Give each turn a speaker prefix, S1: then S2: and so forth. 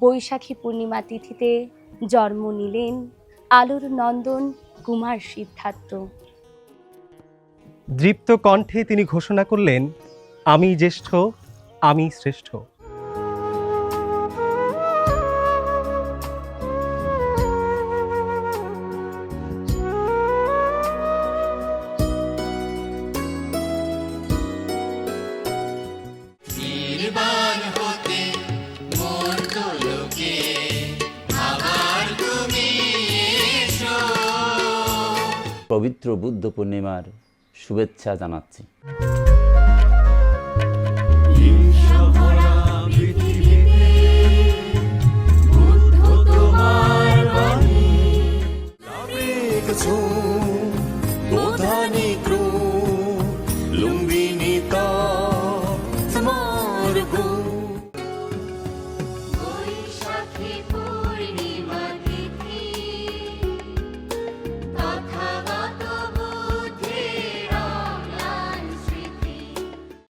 S1: বৈশাখী পূর্ণিমা তিথিতে জন্ম নিলেন আলোর নন্দন কুমার সিদ্ধার্থ।
S2: দৃপ্ত কণ্ঠে তিনি ঘোষণা করলেন, আমি জ্যেষ্ঠ, আমি শ্রেষ্ঠ।
S3: পবিত্র বুদ্ধ পূর্ণিমার শুভেচ্ছা জানাচ্ছি।